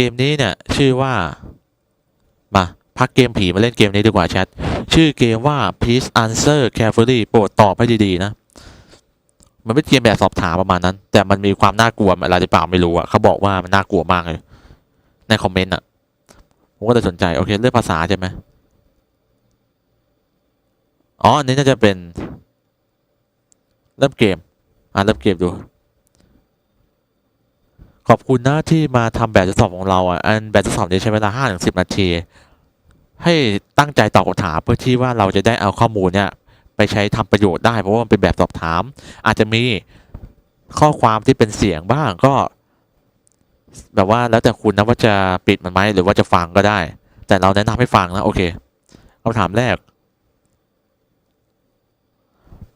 เกมนี้เนี่ย ชื่อว่า มาพักเกมผีมาเล่นเกมนี้ดีกว่าแชท ชื่อเกมว่า please answer carefully โปรดตอบให้ดีๆนะ มันไม่เกมแบบสอบถามประมาณนั้น แต่มันมีความน่ากลัวอะไรหรือเปล่าไม่รู้อะเขาบอกว่ามันน่ากลัวมากเลย ในคอมเมนต์อะผมก็เลยสนใจ โอเค เรื่องภาษาใช่ไหมอ๋ออันนี้น่าจะเป็น เริ่มเกม อะ เริ่มเกมดู ขอบคุณนะที่มาทำแบบทดสอบของเราอะอันแบบทดสอบนี้ใช้เวลาห้าถึงสิบนาที ให้ตั้งใจตอบคำถามเพื่อที่ว่าเราจะได้เอาข้อมูลเนี่ยไปใช้ทำประโยชน์ได้เพราะว่ามันเป็นแบบสอบถาม อาจจะมีข้อความที่เป็นเสียงบ้างก็ แบบว่าแล้วแต่คุณนะว่าจะปิดมันไหมหรือว่าจะฟังก็ได้ แต่เราแนะนำให้ฟังนะโอเคคำถามแรก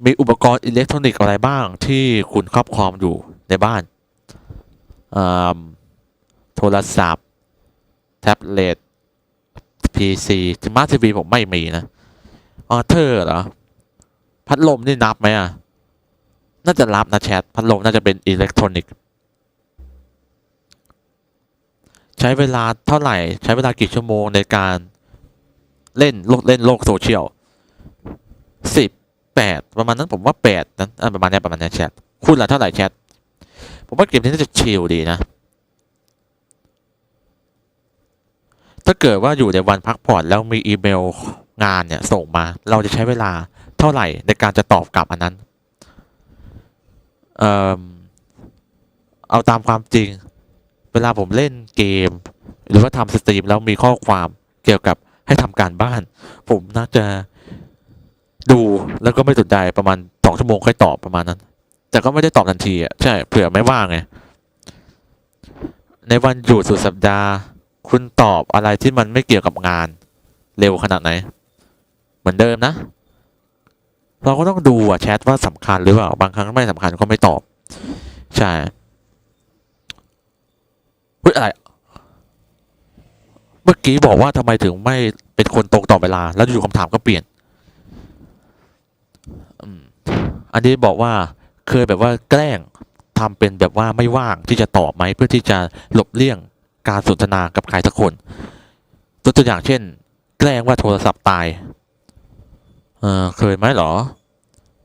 มีอุปกรณ์อิเล็กทรอนิกส์อะไรบ้างที่คุณครอบครองอยู่ในบ้าน โทรศัพท์ แท็บเล็ต PC สมาร์ททีวีผมไม่มีนะออเทอร์เหรอ พัดลมนี่นับไหมอะ น่าจะรับนะแชท พัดลมน่าจะเป็นอิเล็กทรอนิกส์ใช้เวลาเท่าไหร่ ใช้เวลากี่ชั่วโมงในการเล่นโลกเล่นโลกโซเชียลสิบแปดประมาณนั้นผมว่าแปดนั้นอะประมาณนี้ประมาณนี้แชท คุณละเท่าไหร่แชท ผมว่าเกมนี้น่าจะชิลดีนะ ถ้าเกิดว่าอยู่ในวันพักผ่อนแล้วมีอีเมลงานเนี่ยส่งมา เราจะใช้เวลาเท่าไหร่ในการจะตอบกลับอันนั้น เอ่อเอาตามความจริง เวลาผมเล่นเกม หรือว่าทำสตรีมแล้วมีข้อความเกี่ยวกับให้ทำการบ้าน ผมน่าจะดูแล้วก็ไม่สนใจประมาณสองชั่วโมงค่อยตอบประมาณนั้น แต่ก็ไม่ได้ตอบทันทีอะใช่เผื่อไม่ว่างไงในวันหยุดสุดสัปดาห์ คุณตอบอะไรที่มันไม่เกี่ยวกับงาน เร็วขนาดไหน เหมือนเดิมนะ เราก็ต้องดูอะแชทว่าสำคัญหรือเปล่าบางครั้งไม่สำคัญก็ไม่ตอบ ใช่เฮ้ยอะไร เมื่อกี้บอกว่าทำไมถึงไม่เป็นคนตรงต่อเวลา แล้วอยู่ๆคำถามก็เปลี่ยนอันนี้บอกว่า เคยแบบว่าแกล้งทำเป็นแบบว่าไม่ว่างที่จะตอบไหมเพื่อที่จะหลบเลี่ยงการสนทนากับใครสักคนตัวอย่างเช่น แกล้งว่าโทรศัพท์ตาย เออเคยไหมเหรอ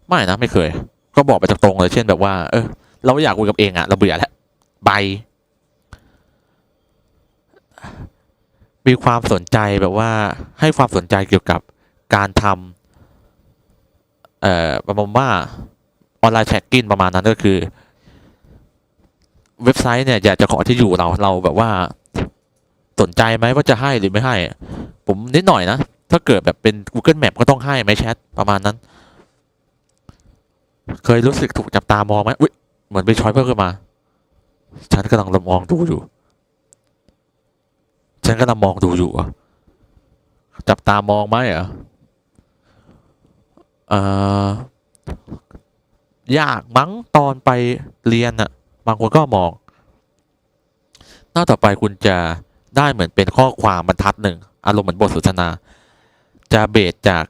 ไม่นะไม่เคย ก็บอกไปตรงๆเลยเช่นแบบว่า เออ เราไม่อยากคุยกับเองอะเราเบื่อแล้วบายมีความสนใจแบบว่าให้ความสนใจเกี่ยวกับการทำเอ่อประมาณว่า ออนไลน์แท็กกิ้งประมาณนั้นก็คือ เว็บไซต์เนี่ยอยากจะขอที่อยู่เราเราแบบว่าสนใจไหมว่าจะให้หรือไม่ให้ ผมนิดหน่อยนะ ถ้าเกิดแบบเป็น Google Map ก็ต้องให้ไหมแชทประมาณนั้น เคยรู้สึกถูกจับตามองไหมอุ้ยเหมือนไปช้อยเพิ่มขึ้นมา ฉันกำลังมองดูอยู่ ฉันกำลังมองดูอยู่อะจับตามองไหมเหรอเอ่อ ยากมั้งตอนไปเรียนอะบางคนก็มอง หน้าต่อไปคุณจะได้เหมือนเป็นข้อความบรรทัดหนึ่งอารมณ์เหมือนบทสนทนา จะเบสจาก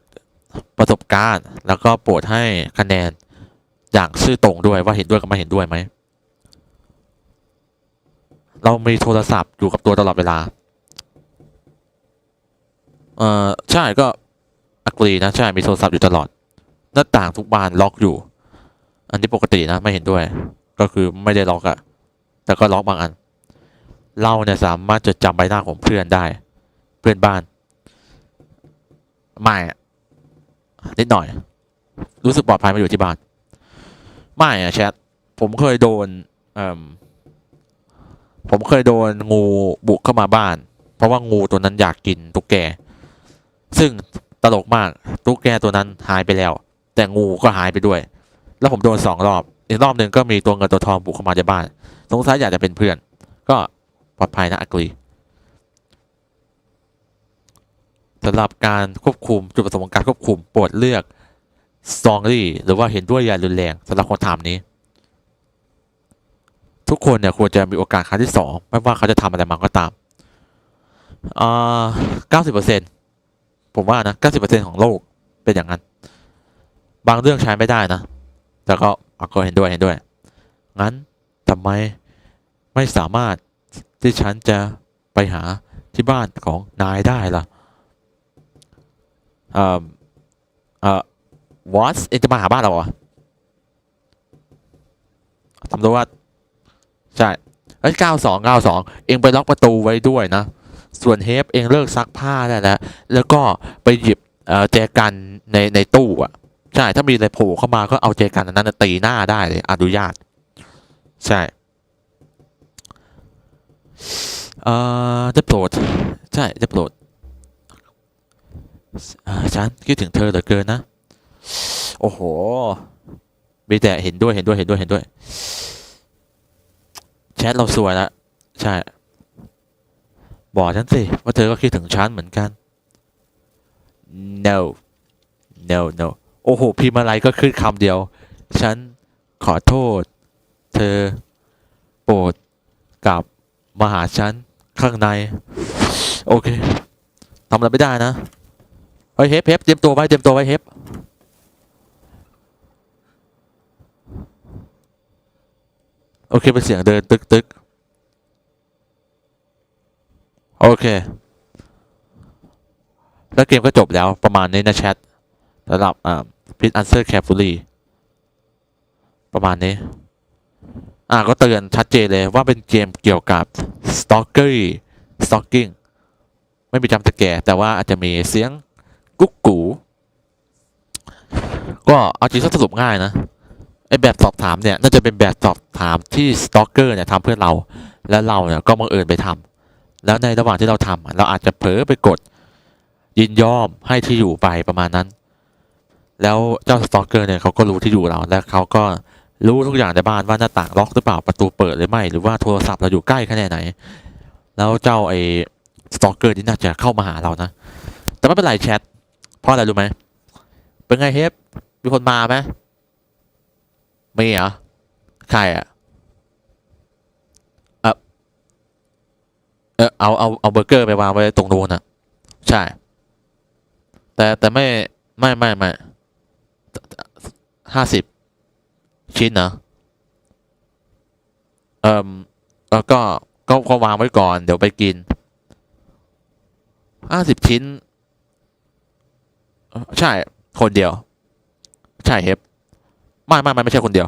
ประสบการณ์ แล้วก็โปรดให้คะแนนอย่างซื่อตรงด้วยว่าเห็นด้วยกับไม่เห็นด้วยไหม เรามีโทรศัพท์อยู่กับตัวตลอดเวลา เอ่อใช่ก็อักรีนะ ใช่ มีโทรศัพท์อยู่ตลอด หน้าต่างทุกบานล็อกอยู่ อันนี้ปกตินะไม่เห็นด้วย ก็คือไม่ได้ล็อกอะแต่ก็ล็อกบางอัน เราเนี่ยสามารถจะจำใบหน้าของเพื่อนได้ เพื่อนบ้าน ไม่อะนิดหน่อย รู้สึกปลอดภัยมาอยู่ที่บ้าน ไม่อะแชทผมเคยโดนเอ่มผมเคยโดนงูบุกเข้ามาบ้าน เพราะว่างูตัวนั้นอยากกินตุ๊กแก ซึ่งตลกมากตุ๊กแกตัวนั้นหายไปแล้ว แต่งูก็หายไปด้วย แล้วผมโดนสองรอบ อีกรอบหนึ่งก็มีตัวเงินตัวทองบุกเข้ามาในบ้าน สงสัยอยากจะเป็นเพื่อน ก็ปลอดภัยนะอักรีสำหรับการควบคุมจุดประสงค์ของการควบคุมโปรดเลือก strongly หรือว่าเห็นด้วยอย่ารุนแรงสำหรับคนถามนี้ ทุกคนเนี่ยควรจะมีโอกาสครั้งที่สองไม่ว่าเขาจะทำอะไรมาก็ตามอ่าเก้าสิบเปอร์เซ็นผมว่านะเก้าสิบเปอร์เซ็นของโลกเป็นอย่างนั้น บางเรื่องใช้ไม่ได้นะ แต่ก็อะก็เห็นด้วยเห็นด้วย งั้นทำไมไม่สามารถที่ฉันจะไปหาที่บ้านของนายได้ล่ะเอ่อเอ่อวอตเองจะมาหาบ้านเราเหรอทำตัวว่า ใช่เอ้ยเก้าสองเก้าสองเองไปล็อกประตูไว้ด้วยนะ ส่วนเฮฟเองเลิกซักผ้าได้แล้ว แล้วก็ไปหยิบเอ่อแจกันในในตู้อะ ใช่ ถ้ามีอะไรโผล่เข้ามาก็เอาแจกันอันนั้นตีหน้าได้เลย อนุญาต ใช่เอ่อจะโปรด ใช่จะโปรดอ่าฉันคิดถึงเธอเหลือเกินนะ โอ้โห มีแต่เห็นด้วยเห็นด้วยเห็นด้วยเห็นด้วย แชทเราสวยละใช่ บอกฉันสิว่าเธอก็คิดถึงฉันเหมือนกัน no no no โอ้โหพิมพ์อะไรก็ขึ้นคำเดียว ฉันขอโทษ เธอ โปรดกลับมาหาฉันข้างใน โอเคทำอะไรไม่ได้นะเฮ้ยเฮฟเฮฟเตรียมตัวไว้เตรียมตัวไว้เฮฟโอเคเป็นเสียงเดินตึกตึกโอเค แล้วเกมก็จบแล้วประมาณนี้นะแชทสำหรับอ่า please answer carefully ประมาณนี้ อ่าก็เตือนชัดเจนเลยว่าเป็นเกมเกี่ยวกับ stalker stalking ไม่มีจำสแกร์แต่ว่าอาจจะมีเสียงกุ๊กกูก็เอาจริงสรุปง่ายนะไอแบบสอบถามเนี่ยน่าจะเป็นแบบสอบถามที่ stalker เนี่ยทำเพื่อเรา และเราเนี่ยก็บังเอิญไปทำแล้วในระหว่างที่เราทำเราอาจจะเผลอไปกด ยินยอมให้ที่อยู่ไปประมาณนั้น แล้วเจ้า stalker เนี่ยเขาก็รู้ที่อยู่เราและเขาก็รู้ทุกอย่างในบ้านว่าหน้าต่างล็อกหรือเปล่าประตูเปิดหรือไม่หรือว่าโทรศัพท์เราอยู่ใกล้แค่ไหน แล้วเจ้าไอ้สตอกเกอร์นี่น่าจะเข้ามาหาเรานะ แต่ไม่เป็นไรแชทเพราะอะไรรู้ไหมเป็นไงเฮฟมีคนมาไหมมีเหรอใครอะเออเออเอาเอาเอาเบอร์เกอร์ไปวางไว้ตรงนู้นนะใช่ แต่แต่ไม่ไม่ไม่ไม่ ห้าสิบชิ้นนะเอ่มแล้วก็ก็ก็วางไว้ก่อน เดี๋ยวไปกินห้าสิบชิ้น ใช่ คนเดียว ใช่เฮฟไม่ไม่ไม่ไม่ใช่คนเดียว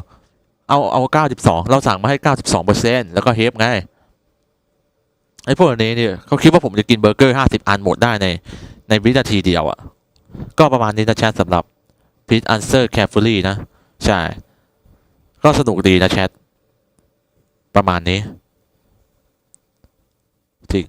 เอาเอาเก้าสิบสองเราสั่งมาให้เก้าสิบสองเปอร์เซ็นแล้วก็เฮฟไงไอ้พวกนี้เนี่ยเขาคิดว่าผมจะกินเบอร์เกอร์ห้าสิบอันหมดได้ในในวินาทีเดียวอะ่ะ ก็ประมาณนี้นะแชทสำหรับ please answer carefully นะ ใช่ ก็สนุกดีนะแชท ประมาณนี้ จริง